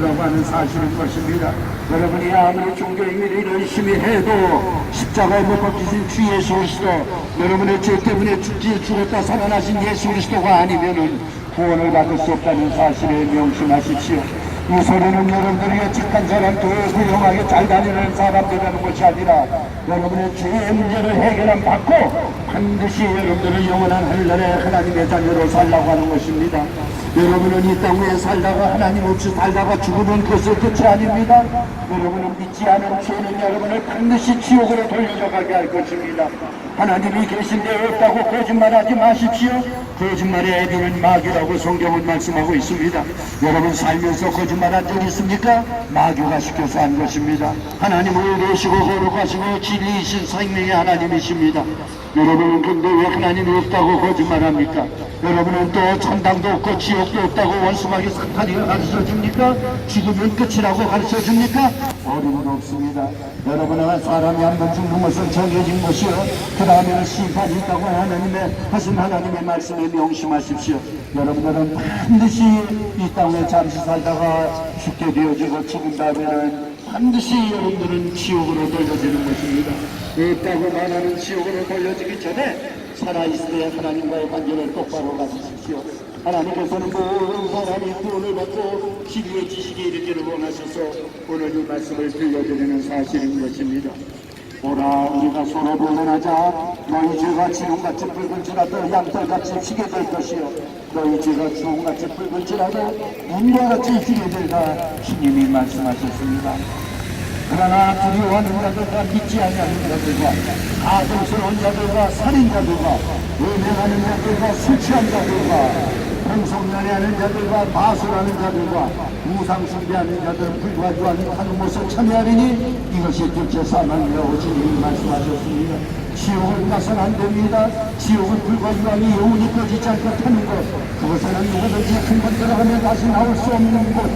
이루려고 하는 사실인 것입니다. 여러분이 아무리 종교행위를 열심히 해도 십자가에 못 박히신 주 예수 그리스도 여러분의 죄 때문에 죽지 죽었다 살아나신 예수 그리스도가 아니면은 구원을 받을 수 없다는 사실에 명심하십시오. 이 소리는 여러분들이 예측한 사람 더 훌륭하게 잘 다니는 사람들이라는 것이 아니라 여러분의 죄의 문제를 해결함 받고 반드시 여러분들은 영원한 하늘나라의 하나님의 자녀로 살라고 하는 것입니다. 여러분은 이땅 위에 살다가 하나님 없이 살다가 죽으면 그것은 끝이 아닙니다. 여러분은 믿지 않은 죄는 여러분을 반드시 지옥으로 돌려가게 할 것입니다. 하나님이 계신데 없다고 거짓말하지 마십시오. 거짓말의 애비는 마귀라고 성경은 말씀하고 있습니다. 여러분 살면서 거짓말한 적 있습니까? 마귀가 시켜서 한 것입니다. 하나님을 계시고 거룩하시고 진리이신 생명의 하나님이십니다. 여러분은 근데 왜 하나님이 없다고 거짓말합니까? 여러분은 또 천당도 없고 지옥도 없다고 원수마귀 사탄이가 가르쳐 줍니까? 죽으면 끝이라고 가르쳐 줍니까? 어림은 없습니다. 여러분은 사람이 한 번 죽는 것은 정해진 것이요. 그 다음에는 심판이 있다고 하나님의 하신 하나님의 말씀에 명심하십시오. 여러분들은 반드시 이 땅에 잠시 살다가 죽게 되어지고 죽은 다음에는 반드시 여러분들은 지옥으로 돌려지는 것입니다. 없다고 말하는 지옥으로 돌려지기 전에 살아있을 때 하나님과의 관계를 똑바로 가지십시오. 하나님께서는 모든 사람이 구원을 받고 진리의 지식에 이르기를 원하셔서 오늘 이 말씀을 들려드리는 사실인 것입니다. 오라 우리가 서로 변론하자 너희 죄가 지금같이 붉은지라도 양털같이 희게 될 것이요 너희 죄가 주홍같이 붉은지라도 운동같이 희게 되리라 주님이 말씀하셨습니다. 그러나 두려워하는 자들과 믿지 아니하는 자들과 가증스러운 자들과 살인자들과 음행하는 자들과 술 취한 자들과 공성연애하는 자들과 마술하는 자들과 우상 숭배하는 자들은 불과 주하는 하는 모습 참여하리니 이것이 둘째 사망이라 오시니 말씀하셨습니다. 지옥을 가서는 안 됩니다. 지옥은 불과 주하니 영원히 꺼지지 않고 타는 것. 그것에는 누구든지 한 번 들어가면 다시 나올 수 없는 곳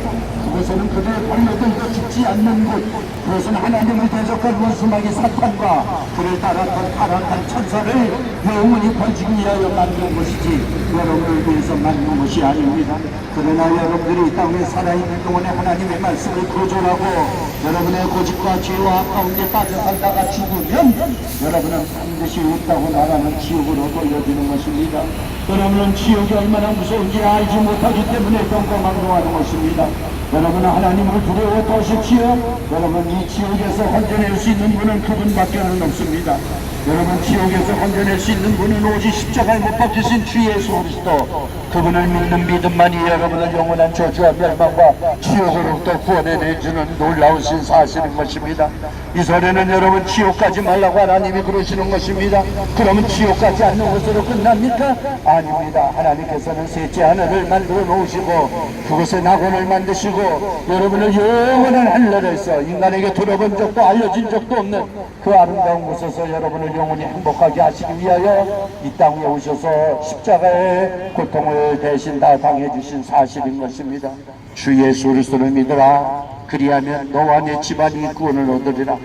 그것에는 그들의 벌려들고 죽지 않는 곳 그것은 하나님을 대적한 원수마귀 사탄과 그를 따랐던 타락한 천사를 영원히 벌지기 위하여 만든 것이지 여러분을 위해서 만든 것이 아닙니다. 그러나 여러분들이 이 땅에 살아있는 동안에 하나님의 말씀을 거절하고 여러분의 고집과 죄와 가운데 빠져 살다가 죽으면 여러분은 반드시 없다고 나가는 지옥으로 돌려지는 것입니다 여러분은 지옥이 얼마나 무서운지 알지 못하기 때문에 경고망동하는 것입니다 여러분은 하나님을 두려워 보십시오. 여러분 이 지옥에서 건져낼 수 있는 분은 그분밖에 는 없습니다. 여러분 지옥에서 건져낼 수 있는 분은 오직 십자가에 못 박히신 주 예수 그리스도 그분을 믿는 믿음만이 여러분을 영원한 저주와 멸망과 지옥으로부터 구원해내주는 놀라우신 사실인 것입니다. 이 소리는 여러분 지옥 가지 말라고 하나님이 그러시는 것입니다. 그러면 지옥 가지 않는 것으로 끝납니까? 아닙니다. 하나님께서는 셋째 하늘을 만들어 놓으시고 그곳에 낙원을 만드시고 여러분을 영원한 하늘에서 인간에게 들어본 적도 알려진 적도 없는 그 아름다운 곳에서 여러분을 영원히 행복하게 하시기 위하여 이 땅에 오셔서 십자가의 고통을 대신 다 당해주신 사실인 것입니다. 주 예수 그리스도를 믿으라. 그리하면 너와 내 집안이 구원을 얻으리라.